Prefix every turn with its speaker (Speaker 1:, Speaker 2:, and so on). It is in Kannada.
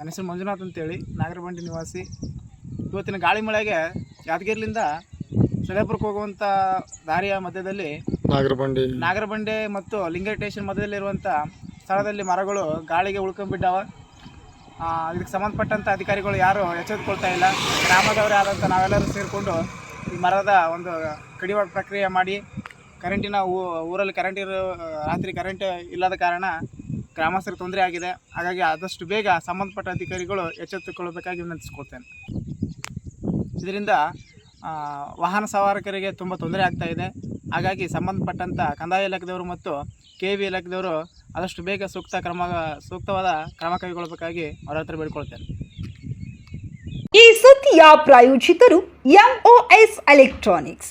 Speaker 1: ನನ್ನ ಹೆಸರು ಮಂಜುನಾಥ್ ಅಂತೇಳಿ ನಾಗರಬಂಡಿ ನಿವಾಸಿ. ಇವತ್ತಿನ ಗಾಳಿ ಮಳೆಗೆ ಯಾದಗಿರಿಲಿಂದ ಸಲೇಪುರಕ್ಕೆ ಹೋಗುವಂಥ ದಾರಿಯ ಮಧ್ಯದಲ್ಲಿ
Speaker 2: ನಾಗರಬಂಡಿ.
Speaker 1: ನಾಗರಬಂಡೆ ಮತ್ತು ಲಿಂಗೈ ಮಧ್ಯದಲ್ಲಿ ಮಧ್ಯದಲ್ಲಿರುವಂಥ ಸ್ಥಳದಲ್ಲಿ ಮರಗಳು ಗಾಳಿಗೆ ಉಳ್ಕೊಂಡ್ಬಿಟ್ಟಾವ. ಇದಕ್ಕೆ ಸಂಬಂಧಪಟ್ಟಂಥ ಅಧಿಕಾರಿಗಳು ಯಾರು ಎಚ್ಚೆತ್ತುಕೊಳ್ತಾ ಇಲ್ಲ. ಗ್ರಾಮದವರೇ ಆದಂಥ ನಾವೆಲ್ಲರೂ ಸೇರಿಕೊಂಡು ಈ ಮರದ ಒಂದು ಕಡಿವಾಡ ಪ್ರಕ್ರಿಯೆ ಮಾಡಿ ಕರೆಂಟಿನ ಊ- ಊರಲ್ಲಿ ಕರೆಂಟ್ ಇರೋ ರಾತ್ರಿ ಕರೆಂಟ್ ಇಲ್ಲದ ಕಾರಣ ಗ್ರಾಮಸ್ಥರಿಗೆ ತೊಂದರೆ ಆಗಿದೆ. ಹಾಗಾಗಿ ಆದಷ್ಟು ಬೇಗ ಸಂಬಂಧಪಟ್ಟ ಅಧಿಕಾರಿಗಳು ಎಚ್ಚೆತ್ತುಕೊಳ್ಳಬೇಕಾಗಿ ವಿನಂತಿಸ್ಕೊಳ್ತೇನೆ. ಇದರಿಂದ ವಾಹನ ಸವಾರಕರಿಗೆ ತುಂಬ ತೊಂದರೆ ಆಗ್ತಾ ಇದೆ. ಹಾಗಾಗಿ ಸಂಬಂಧಪಟ್ಟಂಥ ಕಂದಾಯ ಇಲಾಖೆದವರು ಮತ್ತು ಕೆ ವಿ ಇಲಾಖೆದವರು ಆದಷ್ಟು ಬೇಗ ಸೂಕ್ತ ಕ್ರಮ, ಸೂಕ್ತವಾದ ಕ್ರಮ ಕೈಗೊಳ್ಳಬೇಕಾಗಿ ಅವರ ಹತ್ರ ಬೇಡ್ಕೊಳ್ತೇನೆ.
Speaker 3: ಈ ಸುದ್ದಿಯ ಪ್ರಾಯೋಜಿತರು MOS electronics